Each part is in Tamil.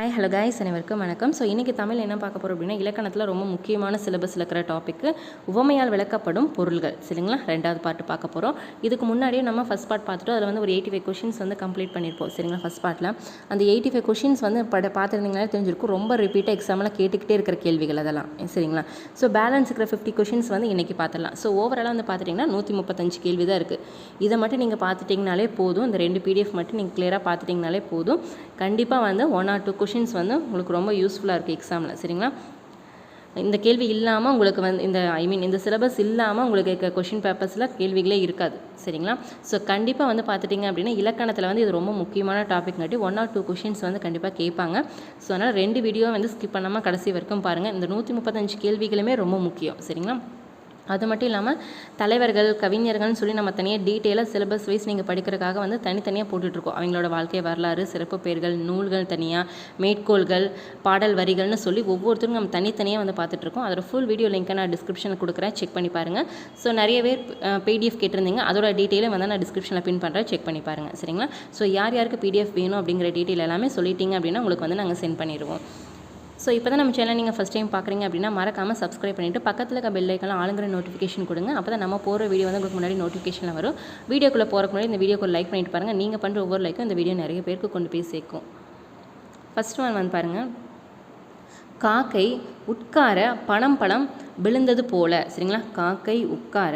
ஹாய் ஹலோ காய்ஸ் அனைவருக்கும் வணக்கம். ஸோ இன்றைக்கி தமிழ் என்ன பார்க்க போகிறோம் அப்படின்னா இலக்கணத்தில் ரொம்ப முக்கியமான சிலபஸில் இருக்கிற டாப்பிக்கு உவமையால் விளக்கப்படும் பொருள்கள். சரிங்களா? ரெண்டாவது பாட்டு பார்க்க போகிறோம் இதுக்கு முன்னாடியே நம்ம ஃபஸ்ட் பார்ட் பார்த்துட்டு அதில் வந்து ஒரு எயிட்டி ஃபைவ் கொஷின்ஸ் வந்து கம்ப்ளீட் பண்ணியிருப்போம் சரிங்களா? ஃபஸ்ட் பார்ட்டில் அந்த எயிட்டி ஃபைவ் கொஷின்ஸ் வந்து பட பார்த்துருந்தீங்கனாலே தெரிஞ்சிருக்கும். ரொம்ப ரிப்பீட்டாக எக்ஸாமில் கேட்டுக்கிட்டே இருக்கிற கேள்விகள் அதெல்லாம். சரிங்களா? ஸோ பேலன்ஸ் இருக்கிற ஃபிஃப்டி கொஷின்ஸ் வந்து இன்றைக்கி பார்த்துடலாம். ஸோ ஓவராலாக வந்து பார்த்துட்டிங்கன்னா நூற்றி முப்பத்தஞ்சு கேள்வி தான் இருக்குது இதை மட்டும் நீங்கள் பார்த்துட்டிங்கனாலே போதும். இந்த ரெண்டு பிடிஎஃப் மட்டும் நீங்கள் கிளியராக பார்த்துட்டிங்கனாலே போதும். கண்டிப்பாக வந்து ஒன் ஆர் டூ கொஷின்ஸ் வந்து உங்களுக்கு ரொம்ப யூஸ்ஃபுல்லாக இருக்குது எக்ஸாமில் சரிங்களா? இந்த கேள்வி இல்லாமல் உங்களுக்கு வந்து இந்த ஐ மீன் இந்த சிலபஸ் இல்லாமல் உங்களுக்கு கொஷின் பேப்பர்ஸில் கேள்விகளே இருக்காது. சரிங்களா? ஸோ கண்டிப்பாக வந்து பார்த்துட்டிங்க அப்படின்னா இலக்கணத்தில் வந்து இது ரொம்ப முக்கியமான டாபிக்னாட்டி ஒன் ஆர் டூ கொஷின்ஸ் வந்து கண்டிப்பாக கேட்பாங்க. ஸோ அதனால் ரெண்டு வீடியோ வந்து ஸ்கிப் பண்ணாமல் கடைசி வரைக்கும் பாருங்கள் இந்த நூற்றி முப்பத்தஞ்சு கேள்விகளுமே ரொம்ப முக்கியம். சரிங்களா? அது மட்டும் இல்லாமல் தலைவர்கள் கவிஞர்கள்னு சொல்லி நம்ம தனியாக டீட்டெயிலாக சிலபஸ் வைஸ் நீங்கள் படிக்கிறதுக்காக வந்து தனித்தனியாக போட்டுட்ருக்கோம். அவங்களோட வாழ்க்கை வரலாறு சிறப்பு பெயர்கள் நூல்கள் தனியாக மேற்கோள்கள் பாடல் வரிகள்னு சொல்லி ஒவ்வொருத்தரும் நம்ம தனித்தனியாக வந்து பார்த்துட்ருக்கோம். அதோட ஃபுல் வீடியோ லிங்க்கை நான் டிஸ்கிரிப்ஷனில் கொடுக்குறேன். செக் பண்ணி பாருங்கள் ஸோ நிறைய பேர் பிடிஎஃப் கேட்டிருந்தீங்க. அதோட டீட்டெயிலை வந்து நான் டிஸ்கிரிப்ஷனில் பின் பண்ணுறேன் செக் பண்ணி பாருங்கள் சரிங்களா? ஸோ யார் யாருக்கு பிடிஎஃப் வேணும் அப்படிங்கிற டீட்டெயில் எல்லாமே சொல்லிட்டீங்க அப்படின்னா உங்களுக்கு வந்து நாங்கள் சென்ட் பண்ணிடுவோம். ஸோ இப்போ தான் நம்ம சேனல் நீங்கள் ஃபஸ்ட் டைம் பார்க்குறீங்க அப்படின்னா மறக்காமல் சப்ஸ்கிரைப் பண்ணிவிட்டு பக்கத்தில் இருக்க பெல் ஐக்கெல்லாம் ஆளுங்கிற நோட்டிஃபிகேஷன் கொடுங்க. அப்போ தான் நம்ம போகிற வீடியோ வந்து உங்களுக்கு முன்னாடி நோட்டிஃபிகேஷனில் வரும். வீடியோக்குள்ளே போகிறக்கு முன்னாடி இந்த வீடியோக்கு லைக் பண்ணிட்டு பாருங்கள் நீங்கள் பண்ணுற ஒவ்வொரு லைக்கும் இந்த வீடியோ நிறைய பேருக்கு கொண்டு போய் சேர்க்கும். ஃபஸ்ட் ஒன் வந்து பாருங்கள் காக்கை உட்கார பணம் பழம் விழுந்தது போல. சரிங்களா? காக்கை உட்கார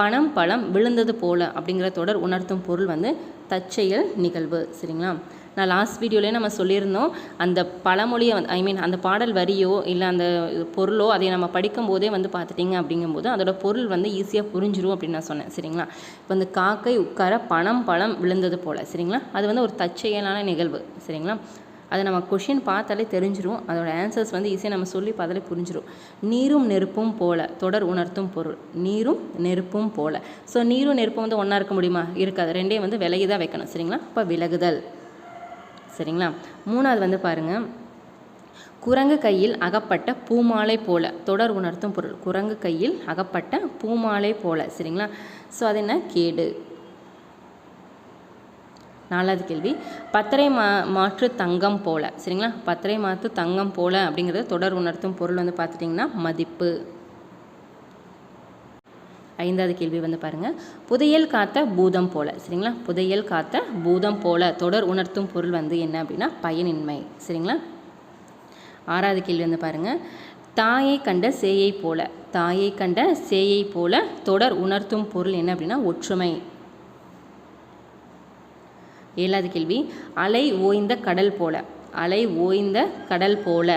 பணம் பழம் விழுந்தது போல அப்படிங்கிற தொடர் உணர்த்தும் பொருள் வந்து தற்செயல் நிகழ்வு. சரிங்களா? நான் லாஸ்ட் வீடியோலேயே நம்ம சொல்லியிருந்தோம் அந்த பழமொழியை வந்து ஐ மீன் அந்த பாடல் வரியோ இல்லை அந்த பொருளோ அதை நம்ம படிக்கும் போதே வந்து பார்த்துட்டிங்க அப்படிங்கும்போது அதோட பொருள் வந்து ஈஸியாக புரிஞ்சிரும் அப்படின்னு நான் சொன்னேன். சரிங்களா? இப்போ அந்த காக்கை உட்கார பணம் பழம் விழுந்தது போல் சரிங்களா? அது வந்து ஒரு தற்செயலான நிகழ்வு சரிங்களா? அதை நம்ம கொஷின் பார்த்தாலே தெரிஞ்சிரும். அதோட ஆன்சர்ஸ் வந்து ஈஸியாக நம்ம சொல்லி பார்த்தாலே புரிஞ்சிரும். நீரும் நெருப்பும் போல தொடர் உணர்த்தும் பொருள். நீரும் நெருப்பும் போல. ஸோ நீரும் நெருப்பும் வந்து ஒன்றா இருக்க முடியுமா? இருக்காது. ரெண்டே வந்து விலகி தான் வைக்கணும் சரிங்களா? இப்போ விலகுதல். சரிங்களா? மூணாவது வந்து பாருங்கள் குரங்கு கையில் அகப்பட்ட பூமாலை போல. தொடர் உணர்த்தும் பொருள். குரங்கு கையில் அகப்பட்ட பூமாலை போல. சரிங்களா? ஸோ அது என்ன? கேடு. நாலாவது கேள்வி. பத்தரை மா மாற்று தங்கம் போல. சரிங்களா? பத்தரை மாற்று தங்கம் போல அப்படிங்கிறது தொடர் உணர்த்தும் பொருள் வந்து பார்த்துட்டிங்கன்னா மதிப்பு. ஐந்தாவது கேள்வி வந்து பாருங்கள் புதையல் காத்த பூதம் போல. சரிங்களா? புதையல் காத்த பூதம் போல. தொடர் உணர்த்தும் பொருள் வந்து என்ன அப்படின்னா பயனின்மை. சரிங்களா? ஆறாவது கேள்வி வந்து பாருங்கள் தாயை கண்ட சேயை போல. தாயை கண்ட சேயை போல தொடர் உணர்த்தும் பொருள் என்ன அப்படின்னா ஒற்றுமை. ஏழாவது கேள்வி. அலை ஓய்ந்த கடல் போல. அலை ஓய்ந்த கடல் போல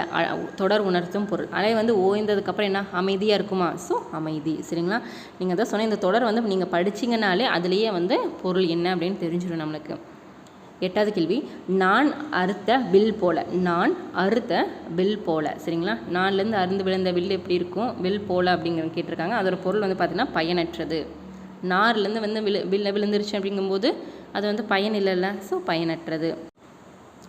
தொடர் உணர்த்தும் பொருள். அலை வந்து ஓய்ந்ததுக்கப்புறம் என்ன? அமைதியாக இருக்குமா? ஸோ அமைதி. சரிங்களா? நீங்கள் தான் சொன்ன இந்த தொடர் வந்து நீங்கள் படிச்சிங்கனாலே அதுலேயே வந்து பொருள் என்ன அப்படின்னு தெரிஞ்சிடும் நம்மளுக்கு. எட்டாவது கேள்வி. நான் அறுத்த வில் போல. நான் அறுத்த வில் போல. சரிங்களா? நான்லேருந்து அருந்து விழுந்த வில் எப்படி இருக்கும்? வில் போல அப்படிங்கிற கேட்டிருக்காங்க. அதோட பொருள் வந்து பார்த்திங்கன்னா பயனற்றது. நார்லேருந்து வந்து விழு வில்ல விழுந்துருச்சு அப்படிங்கும்போது அது வந்து பயன் இல்லைல்ல. ஸோ பயனற்றது.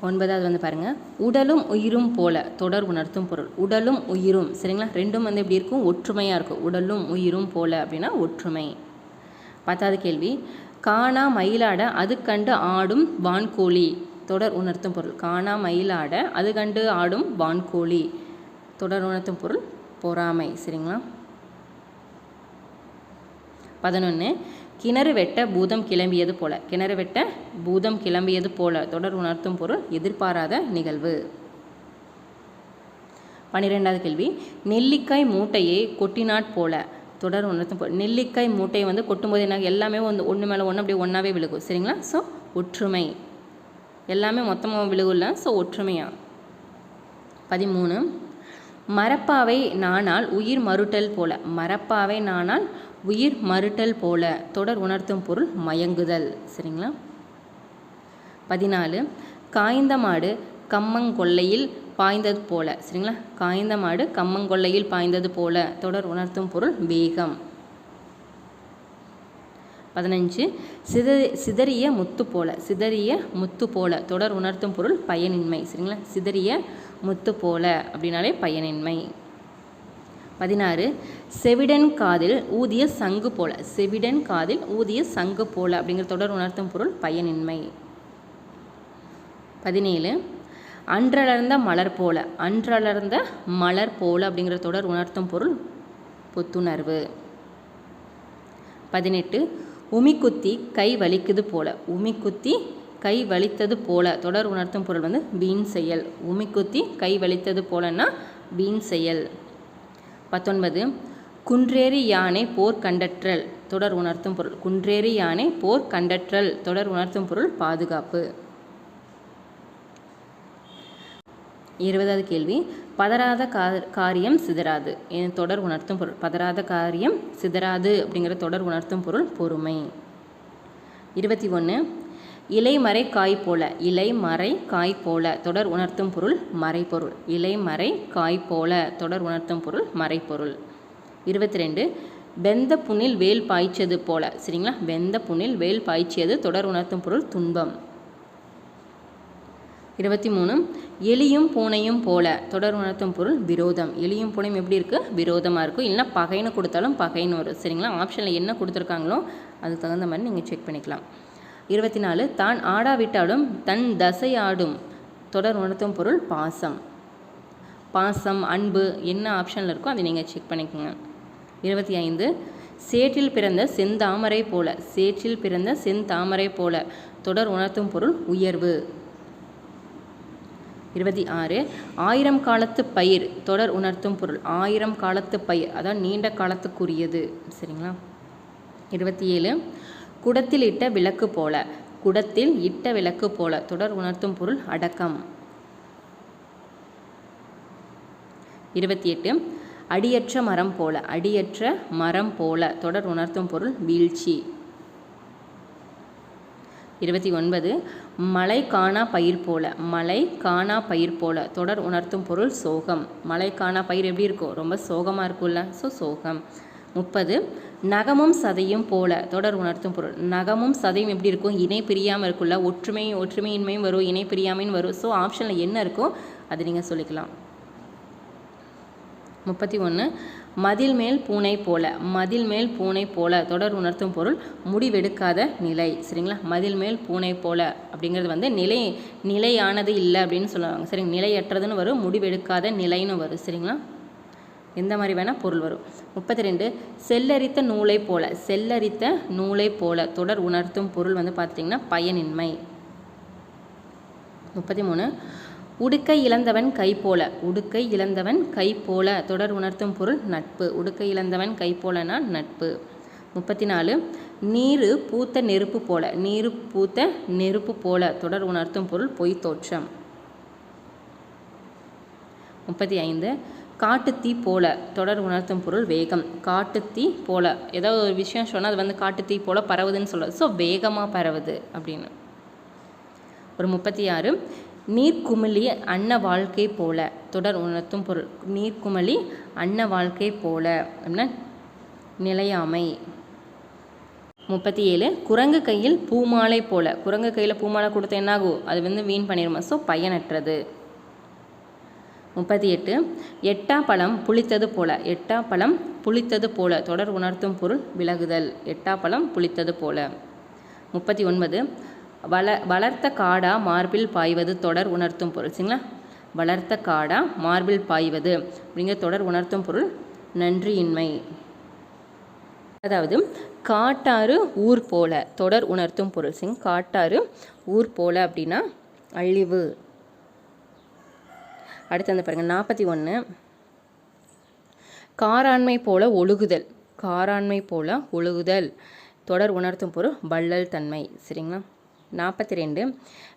ஒன்பதாவது வந்து பாருங்கள் உடலும் உயிரும் போல தொடர் உணர்த்தும் பொருள். உடலும் உயிரும் சரிங்களா? ரெண்டும் வந்து எப்படி இருக்கும்? ஒற்றுமையாக இருக்கும். உடலும் உயிரும் போல அப்படின்னா ஒற்றுமை. பத்தாவது கேள்வி. காணா மயிலாட அது கண்டு ஆடும் வான்கோழி. தொடர் உணர்த்தும் பொருள். காணா மயிலாட அது கண்டு ஆடும் வான்கோழி. தொடர் உணர்த்தும் பொருள் பொறாமை சரிங்களா? பதினொன்று கிணறு வெட்ட பூதம் கிளம்பியது போல. கிணறு வெட்ட பூதம் கிளம்பியது போல. தொடர் உணர்த்தும் பொருள் எதிர்பாராத நிகழ்வு. பன்னிரெண்டாவது கேள்வி. நெல்லிக்காய் மூட்டையை கொட்டினாட் போல. தொடர் உணர்த்தும் பொருள் நெல்லிக்காய் மூட்டையை வந்து கொட்டும்போது என்ன எல்லாமே வந்து ஒன்று மேலே ஒன்று அப்படியே ஒன்றாவே விழுகும். சரிங்களா? ஸோ ஒற்றுமை. எல்லாமே மொத்தமாக விழுகும்ல ஸோ ஒற்றுமையாக பதிமூணு. மரப்பாவை நானால் உயிர் மறுட்டல் போல. மரப்பாவை நானால் உயிர் மறுட்டல் போல தொடர் உணர்த்தும் பொருள் மயங்குதல். சரிங்களா? பதினாலு காய்ந்த மாடு கம்மங்கொல்லையில் பாய்ந்தது போல. சரிங்களா? காய்ந்த மாடு கம்மங்கொல்லையில் பாய்ந்தது போல தொடர் உணர்த்தும் பொருள் வேகம். பதினஞ்சு சித சிதறிய முத்து போல. சிதறிய முத்து போல தொடர் உணர்த்தும் பொருள் பயனின்மை. சரிங்களா? சிதறிய முத்து போல அப்படின்னாலே பயனின்மை. பதினாறு செவிடன் காதில் ஊதிய சங்கு போல. செவிடன் காதில் ஊதிய சங்கு போல அப்படிங்கிற தொடர் உணர்த்தும் பொருள் பயனின்மை. பதினேழு அன்றளர்ந்த மலர் போல. அன்றளர்ந்த மலர் போல அப்படிங்கிற தொடர் உணர்த்தும் பொருள் புத்துணர்வு. பதினெட்டு உமிக்குத்தி கை வலிக்குது போல. உமிக்குத்தி கை வலித்தது போல. தொடர் உணர்த்தும் பொருள் வந்து வீண் செயல். உமிக்குத்தி கை வலித்தது போலன்னா வீண் செயல். பத்தொன்பது குன்றேறி யானை போர் கண்டற்றல் தொடர் உணர்த்தும் பொருள். குன்றேறி யானை போர் கண்டற்றல் தொடர் உணர்த்தும் பொருள் பாதுகாப்பு. இருபதாவது கேள்வி பதறாத கா காரியம் சிதறாது. தொடர் உணர்த்தும் பொருள்? பதறாத காரியம் சிதறாது அப்படிங்கிற தொடர் உணர்த்தும் பொருள் பொறுமை. இருபத்தி ஒன்று இலைமறை காய் போல இலைமறை காய் போல தொடர் உணர்த்தும் பொருள் மறைப்பொருள் இலைமறை காய் போல தொடர் உணர்த்தும் பொருள் மறைப்பொருள் இருபத்தி ரெண்டு வெந்த புண்ணில் வேல் பாய்ச்சது போல. சரிங்களா? வெந்த புண்ணில் வேல் பாய்ச்சியது தொடர் உணர்த்தும் பொருள் துன்பம். இருபத்தி மூணு எலியும் பூனையும் போல தொடர் உணர்த்தும் பொருள் விரோதம். எலியும் பூனையும் எப்படி இருக்குது விரோதமாக இருக்கும். இல்லைனா பகைன்னு கொடுத்தாலும் பகைன்னு வரும். சரிங்களா? ஆப்ஷனில் என்ன கொடுத்துருக்காங்களோ அதுக்கு தகுந்த மாதிரி நீங்கள் செக் பண்ணிக்கலாம். இருபத்தி நாலு தான் ஆடாவிட்டாலும் தன் தசை ஆடும் தொடர் உணர்த்தும் பொருள் பாசம். பாசம் அன்பு என்ன ஆப்ஷனில் இருக்கோ அதை நீங்கள் செக் பண்ணிக்கோங்க. இருபத்தி ஐந்து சேற்றில் பிறந்த செந்தாமரை போல. சேற்றில் பிறந்த செந்தாமரை போல. தொடர் உணர்த்தும் பொருள் உயர்வு. இருபத்தி ஆறு ஆயிரம் காலத்து பயிர். தொடர் உணர்த்தும் பொருள் ஆயிரம் காலத்து பயிர். அதான் நீண்ட காலத்துக்குரியது. சரிங்களா? இருபத்தி ஏழு குடத்தில் இட்ட விளக்கு போல குடத்தில் இட்ட விளக்கு போல தொடர் உணர்த்தும் பொருள் அடக்கம். இருபத்தி எட்டு அடியற்ற மரம் போல அடியற்ற மரம் போல தொடர் உணர்த்தும் பொருள் வீழ்ச்சி. இருபத்தி ஒன்பது மலை காணா பயிர் போல மலை காணா பயிர் போல தொடர் உணர்த்தும் பொருள் சோகம். மலை காணா பயிர் எப்படி இருக்கும்? ரொம்ப சோகமாக இருக்கும்ல ஸோ சோகம். முப்பது நகமும் சதையும் போல தொடர் உணர்த்தும் பொருள். நகமும் சதையும் எப்படி இருக்கும்? இணை பிரியாமல் இருக்குல்ல ஒற்றுமை ஒற்றுமையின்மையும் வரும் இணை பிரியாமையும் வரும். ஸோ ஆப்ஷனில் என்ன இருக்கோ அது நீங்கள் சொல்லிக்கலாம். முப்பத்தி ஒன்று மதில் மேல் பூனை போல. மதில் மேல் பூனை போல தொடர் உணர்த்தும் பொருள் முடிவெடுக்காத நிலை. சரிங்களா? மதில் மேல் பூனை போல அப்படிங்கிறது வந்து நிலை நிலையானது இல்லை அப்படின்னு சொல்லுவாங்க. சரிங்க நிலையற்றதுன்னு வரும் முடிவெடுக்காத நிலைன்னு வரும். சரிங்களா? எந்த மாதிரி வேணால் பொருள் வரும். முப்பத்தி ரெண்டு செல்லரித்த நூலை போல செல்லரித்த நூலை போல தொடர் உணர்த்தும் பொருள் வந்து பார்த்துட்டிங்கன்னா பயனின்மை. முப்பத்தி மூணு உடுக்கை இழந்தவன் கை போல உடுக்கை இழந்தவன் கை போல தொடர் உணர்த்தும் பொருள் நட்பு. உடுக்கை இழந்தவன் கை போலனா நட்பு. முப்பத்தி நாலு நீரு பூத்த நெருப்பு போல நீரு பூத்த நெருப்பு போல தொடர் உணர்த்தும் பொருள் பொய் தோற்றம் முப்பத்தி ஐந்து காட்டுத்தீ போல தொடர் உணர்த்தும் பொருள் வேகம். காட்டுத்தீ போல ஏதாவது ஒரு விஷயம் சொன்னால் அது வந்து காட்டுத்தீ போல பரவுதுன்னு சொல்லுது ஸோ வேகமாக பரவுது அப்படின்னு. ஒரு முப்பத்தி ஆறு நீர்க்குமிழி அன்ன வாழ்க்கை போல தொடர் உணர்த்தும் பொருள். நீர்க்குமிழி அன்ன வாழ்க்கை போல அப்படின்னா நிலையாமை. முப்பத்தி ஏழு குரங்கு கையில் பூமாலை போல. குரங்கு கையில் பூமாலை கொடுத்த என்னாகும்? அது வந்து வீண் பண்ணிடுமா ஸோ பயனற்றது. முப்பத்தி எட்டு எட்டா பழம் புளித்தது போல எட்டா பழம் புளித்தது போல தொடர் உணர்த்தும் பொருள் விலகுதல் எட்டா பழம் புளித்தது போல. முப்பத்தி ஒன்பது வள வளர்த்த காடா மார்பில் பாய்வது தொடர் உணர்த்தும் பொருள் சரிங்களா? வளர்த்த காடா மார்பில் பாய்வது அப்படிங்கிற தொடர் உணர்த்தும் பொருள் நன்றியின்மை. அதாவது காட்டாறு ஊர் போல தொடர் உணர்த்தும் பொருள் சிங் காட்டாறு ஊர் போல அப்படின்னா அழிவு. அடுத்து வந்து பாருங்கள் நாற்பத்தி ஒன்று காராண்மை போல ஒழுகுதல். காராண்மை போல ஒழுகுதல். தொடர் உணர்த்தும் பொருள் வள்ளல் தன்மை. சரிங்களா? நாற்பத்தி ரெண்டு.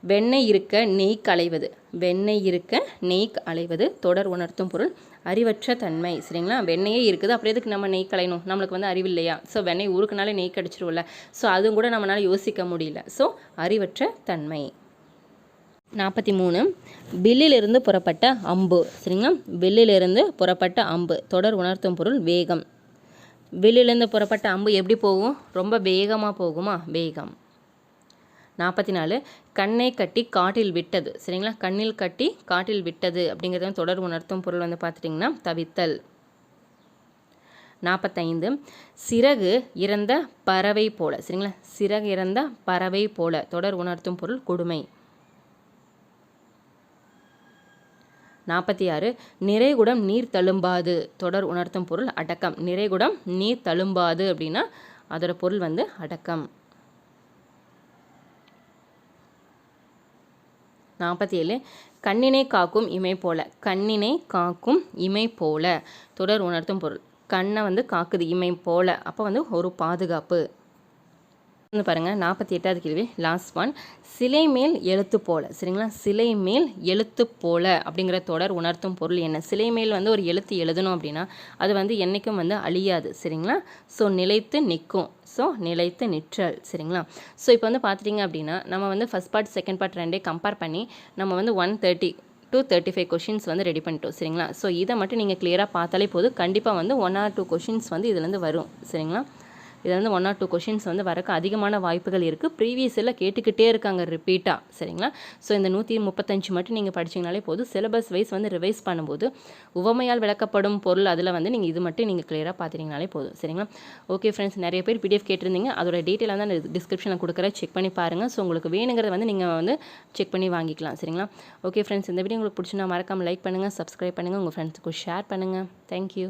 வெண்ணெய் இருக்க நெய் களைவது. வெண்ணெய் இருக்க நெய் அலைவது தொடர் உணர்த்தும் பொருள் அறிவற்ற தன்மை. சரிங்களா? வெண்ணெயே இருக்குது அப்புறம் எதுக்கு நம்ம நெய் கலையணும் நம்மளுக்கு வந்து அறிவு இல்லையா? ஸோ வெண்ணெய் ஊருக்குனாலே நெய் கடிச்சிருவோம்ல. ஸோ அதுவும் கூட நம்மளால் யோசிக்க முடியல. ஸோ அறிவற்ற தன்மை. நாற்பத்தி மூணு. வில்லிலிருந்து புறப்பட்ட அம்பு. சரிங்களா வில்லிலிருந்து புறப்பட்ட அம்பு. தொடர் உணர்த்தும் பொருள் வேகம். வில்லிலிருந்து புறப்பட்ட அம்பு எப்படி போகும்? ரொம்ப வேகமாக போகுமா? வேகம். நாற்பத்தி நாலு. கண்ணை கட்டி காட்டில் விட்டது. சரிங்களா? கண்ணில் கட்டி காட்டில் விட்டது அப்படிங்கிறது தொடர் உணர்த்தும் பொருள் வந்து பார்த்துட்டிங்கன்னா தவித்தல். நாற்பத்தைந்து சிறகு இறந்த பறவை போல. சரிங்களா? சிறகு இறந்த பறவை போல. தொடர் உணர்த்தும் பொருள் கொடுமை. நாற்பத்தி ஆறு நிறைகுடம் நீர் தழும்பாது. தொடர் உணர்த்தும் பொருள் அடக்கம். நிறைகுடம் நீர் தழும்பாது அப்படின்னா அதோட பொருள் வந்து அடக்கம். நாற்பத்தி ஏழு கண்ணினை காக்கும் இமை போல. கண்ணினை காக்கும் இமை போல. தொடர் உணர்த்தும் பொருள். கண்ணை வந்து காக்குது இமை போல. அப்போ வந்து ஒரு பாதுகாப்பு. வந்து பாருங்கள் நாற்பத்தி எட்டாவது கேள்வி லாஸ்ட் ஒன் சிலை மேல் எழுத்து போல. சரிங்களா? சிலை மேல் எழுத்து போல அப்படிங்கிற தொடர் உணர்த்தும் பொருள் என்ன? சிலை மேல் வந்து ஒரு எழுத்து எழுதணும் அப்படின்னா அது வந்து என்றைக்கும் வந்து அழியாது. சரிங்களா? ஸோ நிலைத்து நிற்கும். ஸோ நிலைத்து நிற்றல். சரிங்களா? ஸோ இப்போ வந்து பார்த்துட்டிங்க அப்படின்னா நம்ம வந்து ஃபஸ்ட் பார்ட் செகண்ட் பார்ட் ரெண்டே கம்பேர் பண்ணி நம்ம வந்து one thirty to thirty five questions வந்து ரெடி பண்ணிட்டோம். சரிங்களா? ஸோ இதை மட்டும் நீங்கள் கிளியராக பார்த்தாலே போதும். கண்டிப்பாக வந்து ஒன் ஆர் டூ கொஷின்ஸ் வந்து இதுலேருந்து வரும். சரிங்களா? இதில் வந்து ஒன் ஆர் டூ கொஷின்ஸ் வந்து வரக்கு அதிகமான வாய்ப்புகள் இருக்குது ப்ரீவியஸ் எல்லாம் கேட்டுக்கிட்டே இருக்காங்க ரிப்பீட்டாக சரிங்களா? ஸோ இந்த நூற்றி முப்பத்தஞ்சு மட்டும் நீங்கள் படிச்சிங்கனாலே போதும். சிலபஸ் வைஸ் வந்து ரிவைஸ் பண்ணும்போது உவமையால் விளக்கப்படும் பொருள் அதில் வந்து நீங்கள் இது மட்டும் நீங்கள் கிளியராக பார்த்துட்டிங்கனாலே போதும். சரிங்களா? ஓகே ஃப்ரெண்ட்ஸ் நிறைய பேர் பிடிஎஃப் கேட்டிருந்தீங்க. அதோட டீட்டெயில் வந்து நான் டிஸ்கிரிப்ஷனில் கொடுக்குறேன். செக் பண்ணி பாருங்கள் ஸோ உங்களுக்கு வேணுங்கிறத வந்து நீங்கள் வந்து செக் பண்ணி வாங்கிக்கலாம். சரிங்களா? ஓகே ஃப்ரெண்ட்ஸ் இந்த வீடியோ உங்களுக்கு பிடிச்சினா மறக்காமல் லைக் பண்ணுங்கள் சப்ஸ்கிரைப் பண்ணுங்கள் உங்கள் ஃப்ரெண்ட்ஸுக்கு ஷேர் பண்ணுங்கள் தேங்க்யூ